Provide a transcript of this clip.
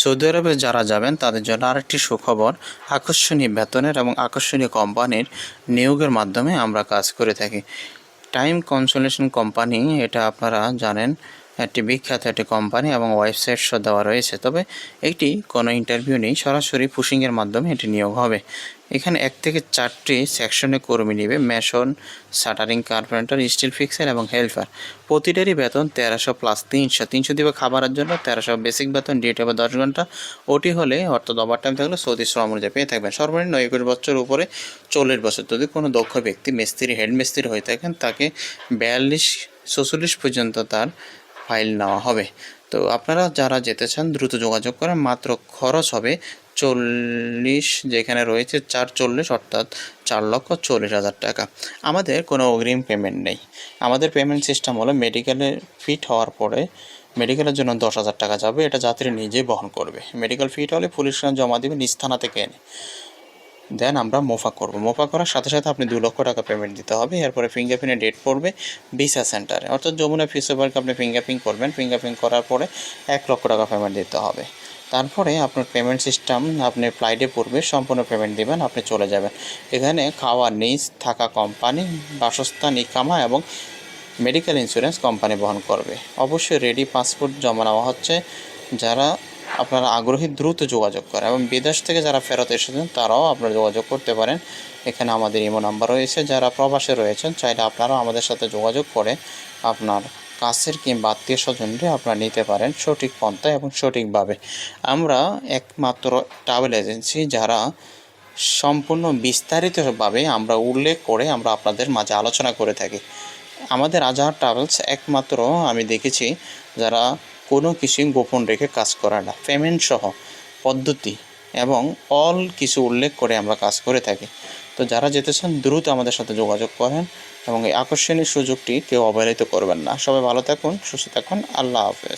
Saudi আরবে যারা যাবেন, তাদের জন্য আরেকটি সুখবর, আকর্ষণীয় বেতনের এবং আকর্ষণীয় কোম্পানির নিয়োগের মাধ্যমে আমরা কাজ করে থাকি। টাইম কনসোলেশন কোম্পানি, এটা আপনারা জানেন একটি বিখ্যাত একটি কোম্পানি এবং ওয়েবসাইট সহ দেওয়া রয়েছে। তবে একটি কোনো ইন্টারভিউ নেই, সরাসরি পুশিংয়ের মাধ্যমে এটি নিয়োগ হবে। এখানে এক থেকে চারটি সেকশনে কর্মী নেবে mason shuttering carpenter steel fixer এবং হেল্পার প্রতিটারই বেতন তেরোশো প্লাস তিনশো। তিনশো দিবে খাবারের জন্য, তেরোশো বেসিক বেতন ডিউটি হবে দশ ঘণ্টা। ওটি হলে অর্থাৎ ওভার টাইম থাকলে সৌদি শ্রম অনুযায়ী পেয়ে থাকবেন। সর্বনিম্ন একুশ বছর উপরে চল্লিশ বছর। যদি কোনো দক্ষ ব্যক্তি, মিস্ত্রি হেড মিস্ত্রি হয়ে থাকেন, তাকে বিয়াল্লিশ, ছচল্লিশ পর্যন্ত তার ফাইল নেওয়া হবে। তো আপনারা যারা যেতে চান, দ্রুত যোগাযোগ করেন। মাত্র খরচ হবে চল্লিশ, যেখানে রয়েছে চার চল্লিশ, অর্থাৎ চার লক্ষ চল্লিশ হাজার টাকা। আমাদের কোনো অগ্রিম পেমেন্ট নেই। আমাদের পেমেন্ট সিস্টেম হলো মেডিকেলে ফিট হওয়ার পরে মেডিকেলের জন্য দশ হাজার টাকা যাবে। এটা যাত্রী নিজেই বহন করবে। মেডিকেল ফিট হলে পুলিশ জমা দিবে, নিজ থানা থেকে এনে। দেন আমরা মোফা করব। মোফা করার সাথে সাথে আপনি দু লক্ষ টাকা পেমেন্ট দিতে হবে। এরপরে ফিঙ্গারপ্রিন্টের ডেট পড়বে ভিসা সেন্টারে অর্থাৎ যমুনা ফিসে পার্কে আপনি ফিঙ্গারপ্রিন্ট করবেন। ফিঙ্গারপ্রিন্ট করার পরে এক লক্ষ টাকা পেমেন্ট দিতে হবে। তারপরে আপনার পেমেন্ট সিস্টেম আপনি ফ্লাইটে পড়বে, সম্পূর্ণ পেমেন্ট দেবেন, আপনি চলে যাবেন। এখানে খাওয়া, নিজ, থাকা কোম্পানি বাসস্থান, ইকামা এবং মেডিকেল ইন্স্যুরেন্স কোম্পানি বহন করবে। অবশ্যই রেডি পাসপোর্ট জমা নেওয়া হচ্ছে। যারা আপনারা আগ্রহী দ্রুত যোগাযোগ করেন এবং বিদেশ থেকে যারা ফেরত এসেছেন তারাও আপনারা যোগাযোগ করতে পারেন। এখানে আমাদের ইমো নাম্বার রয়েছে। যারা প্রবাসে রয়েছেন, চাইলে আপনারাও আমাদের সাথে যোগাযোগ করে আপনার কাছের কিংবা আত্মীয় স্বজনরে আপনারা নিতে পারেন সঠিক পন্থায় এবং সঠিকভাবে। আমরা একমাত্র ট্রাভেল এজেন্সি যারা সম্পূর্ণ বিস্তারিতভাবে আমরা উল্লেখ করে আমরা আপনাদের মাঝে আলোচনা করে থাকি। আমাদের আজহার ট্রাভেলস একমাত্র আমি দেখেছি যারা কোনো কিছুই গোপন রেখে কাজ করা না। পেমেন্ট সহ পদ্ধতি এবং অল কিছু উল্লেখ করে আমরা কাজ করে থাকি। তো যারা যেতে চান, দ্রুত আমাদের সাথে যোগাযোগ করেন এবং এই আকর্ষণীয় সুযোগটি কেউ অবহেলিত করবেন না। সবাই ভালো থাকুন, সুস্থ থাকুন। আল্লাহ হাফেজ।